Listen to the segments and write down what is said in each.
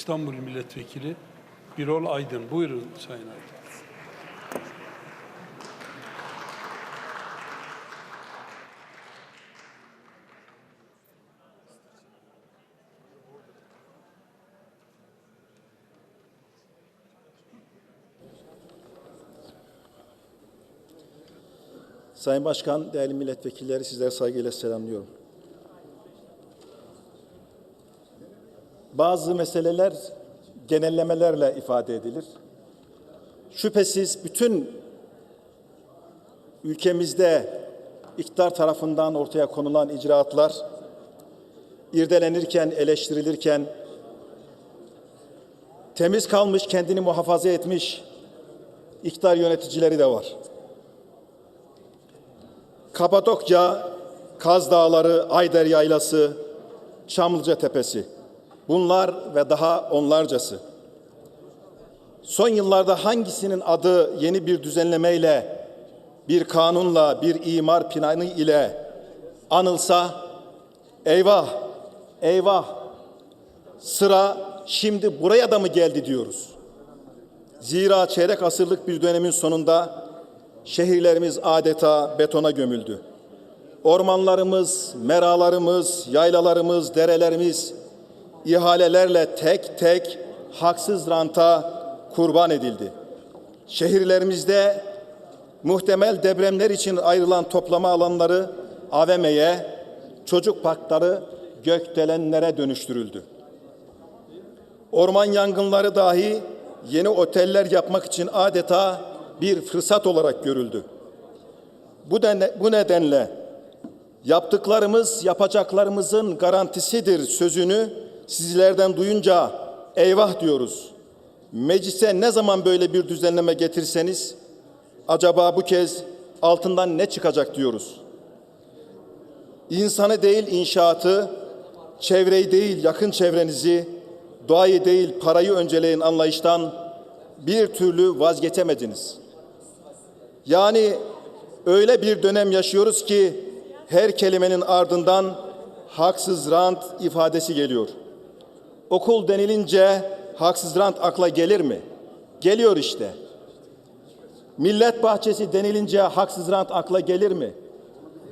İstanbul Milletvekili Birol Aydın. Buyurun Sayın Aydın. Sayın Başkan, değerli milletvekilleri sizleri saygıyla selamlıyorum. Bazı meseleler genellemelerle ifade edilir. Şüphesiz bütün ülkemizde iktidar tarafından ortaya konulan icraatlar irdelenirken, eleştirilirken temiz kalmış, kendini muhafaza etmiş iktidar yöneticileri de var. Kapadokya, Kaz Dağları, Ayder Yaylası, Çamlıca Tepesi. Bunlar ve daha onlarcası. Son yıllarda hangisinin adı yeni bir düzenlemeyle, bir kanunla, bir imar planı ile anılsa eyvah, eyvah sıra şimdi buraya da mı geldi diyoruz. Zira çeyrek asırlık bir dönemin sonunda şehirlerimiz adeta betona gömüldü. Ormanlarımız, meralarımız, yaylalarımız, derelerimiz ihalelerle tek tek haksız ranta kurban edildi. Şehirlerimizde muhtemel depremler için ayrılan toplama alanları AVM'ye, çocuk parkları gökdelenlere dönüştürüldü. Orman yangınları dahi yeni oteller yapmak için adeta bir fırsat olarak görüldü. Bu, denle, bu nedenle yaptıklarımız yapacaklarımızın garantisidir sözünü sizlerden duyunca eyvah diyoruz. Meclise ne zaman böyle bir düzenleme getirseniz acaba bu kez altından ne çıkacak diyoruz. İnsanı değil inşaatı, çevreyi değil yakın çevrenizi, doğayı değil parayı önceleyin anlayıştan bir türlü vazgeçemediniz. Yani öyle bir dönem yaşıyoruz ki her kelimenin ardından haksız rant ifadesi geliyor. Okul denilince haksız rant akla gelir mi? Geliyor işte. Millet bahçesi denilince haksız rant akla gelir mi?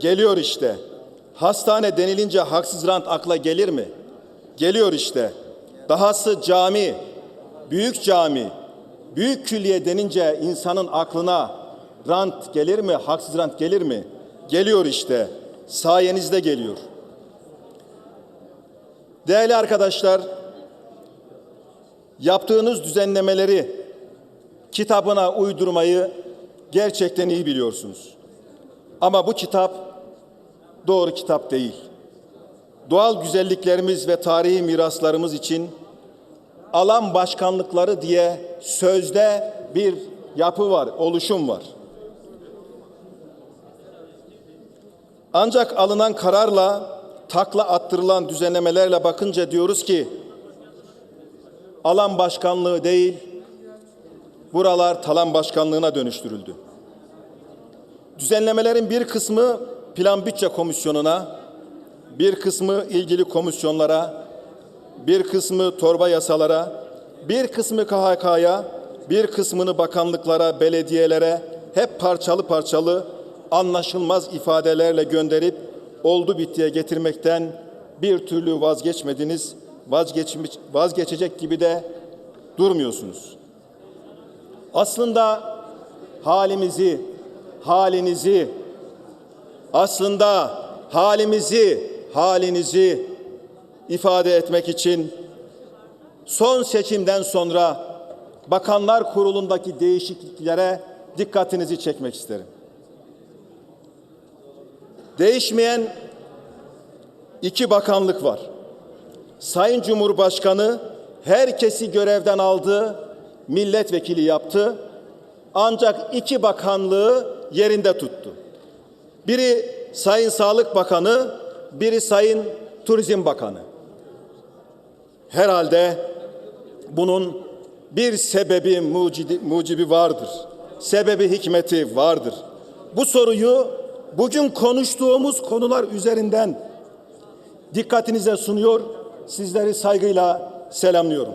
Geliyor işte. Hastane denilince haksız rant akla gelir mi? Geliyor işte. Dahası cami, büyük cami, büyük külliye denince insanın aklına rant gelir mi? Haksız rant gelir mi? Geliyor işte. Sayenizde geliyor. Değerli arkadaşlar, yaptığınız düzenlemeleri kitabına uydurmayı gerçekten iyi biliyorsunuz. Ama bu kitap doğru kitap değil. Doğal güzelliklerimiz ve tarihi miraslarımız için alan başkanlıkları diye sözde bir yapı var, oluşum var. Ancak alınan kararla takla attırılan düzenlemelerle bakınca diyoruz ki alan başkanlığı değil buralar talan başkanlığına dönüştürüldü. Düzenlemelerin bir kısmı plan bütçe komisyonuna, bir kısmı ilgili komisyonlara, bir kısmı torba yasalara, bir kısmı KHK'ya, bir kısmını bakanlıklara, belediyelere hep parçalı parçalı anlaşılmaz ifadelerle gönderip oldu bittiye getirmekten bir türlü vazgeçmediniz. Vazgeçmiş, vazgeçecek gibi de durmuyorsunuz. Aslında halimizi, halinizi, aslında halimizi, halinizi ifade etmek için son seçimden sonra Bakanlar Kurulu'ndaki değişikliklere dikkatinizi çekmek isterim. Değişmeyen iki bakanlık var. Sayın Cumhurbaşkanı herkesi görevden aldı, milletvekili yaptı. Ancak iki bakanlığı yerinde tuttu. Biri Sayın Sağlık Bakanı, biri Sayın Turizm Bakanı. Herhalde bunun bir sebebi mucidi, mucibi vardır. Sebebi hikmeti vardır. Bu soruyu bugün konuştuğumuz konular üzerinden dikkatinize sunuyor. Sizleri saygıyla selamlıyorum.